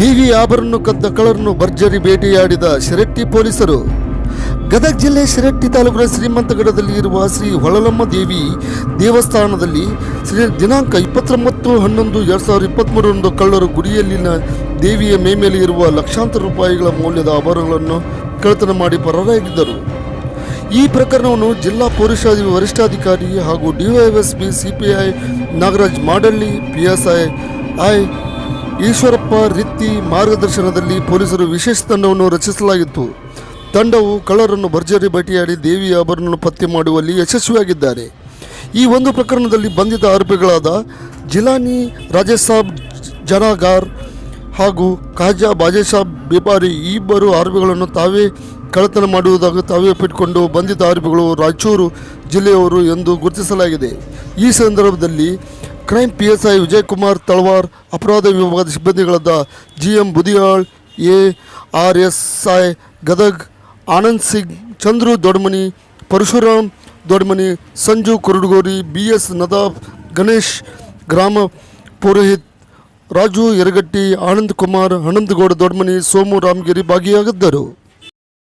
ದೇವಿ ಆಭರಣ ಕದ್ದ ಕಳ್ಳರನ್ನು ಭರ್ಜರಿ ಭೇಟಿಯಾಡಿದ ಶಿರಟ್ಟಿ ಪೊಲೀಸರು. ಗದಗ ಜಿಲ್ಲೆ ಶಿರಟ್ಟಿ ತಾಲೂಕಿನ ಶ್ರೀಮಂತಗಡದಲ್ಲಿ ಇರುವ ಶ್ರೀ ಹೊಳಲಮ್ಮ ದೇವಿ ದೇವಸ್ಥಾನದಲ್ಲಿ ಶ್ರೀ ದಿನಾಂಕ ಇಪ್ಪತ್ತೊಂಬತ್ತು ಹನ್ನೊಂದು ಎರಡು ಸಾವಿರದ ಇಪ್ಪತ್ತ್ಮೂರರಂದು ಕಳ್ಳರು ಗುಡಿಯಲ್ಲಿನ ದೇವಿಯ ಮೇಮೇಲೆ ಇರುವ ಲಕ್ಷಾಂತರ ರೂಪಾಯಿಗಳ ಮೌಲ್ಯದ ಆಭರಣಗಳನ್ನು ಕಳ್ಳತನ ಮಾಡಿ ಪರಾರಾಗಿದ್ದರು ಈ ಪ್ರಕರಣವನ್ನು ಜಿಲ್ಲಾ ಪೊಲೀಸ್ ವರಿಷ್ಠಾಧಿಕಾರಿ ಹಾಗೂ DYSP CPI Nagaraj Madalli PSI I Eshwarappa Ritti ಮಾರ್ಗದರ್ಶನದಲ್ಲಿ ಪೊಲೀಸರು ವಿಶೇಷ ತಂಡವನ್ನು ರಚಿಸಲಾಗಿತ್ತು. ತಂಡವು ಕಳ್ಳರನ್ನು ಭರ್ಜರಿ ಭೇಟಿಯಾಡಿ ದೇವಿಯ ಆಭರಣವನ್ನು ಪತ್ತೆ ಮಾಡುವಲ್ಲಿ ಯಶಸ್ವಿಯಾಗಿದ್ದಾರೆ. ಈ ಒಂದು ಪ್ರಕರಣದಲ್ಲಿ ಬಂಧಿತ ಆರೋಪಿಗಳಾದ ಜಿಲಾನಿ ಸಾಬ್, ಜನಾಗಾರ್ ಹಾಗೂ ಖಾಜಾ ಬಾಜೇಸಾಬ್ ಈ ಇಬ್ಬರು ಆರೋಪಿಗಳನ್ನು ತಾವೇ ಕಳ್ಳತನ ಮಾಡುವುದಾಗಿ ತಾವೇ ಒಪ್ಪಿಟ್ಟುಕೊಂಡು ಬಂಧಿತ ಆರೋಪಿಗಳು ರಾಯಚೂರು ಜಿಲ್ಲೆಯವರು ಎಂದು ಗುರುತಿಸಲಾಗಿದೆ. ಈ ಸಂದರ್ಭದಲ್ಲಿ crime P S I Vijayakumar Talawar, ಅಪರಾಧ ವಿಭಾಗದ ಸಿಬ್ಬಂದಿಗಳಾದ G M Budiyal, A R S I Gadag, Anand Singh, Chandru Dodmani, Parashuram Dodmani, Sanju Kurudugori B S Nadab, Ganesh, ಗ್ರಾಮ ಪುರೋಹಿತ್, ರಾಜು ಯರಗಟ್ಟಿ, ಆನಂದ್ ಕುಮಾರ್ ಆನಂದಗೌಡ ದೊಡ್ಮನಿ, ಸೋಮು ರಾಮಗಿರಿ ಭಾಗಿಯಾಗಿದ್ದರು.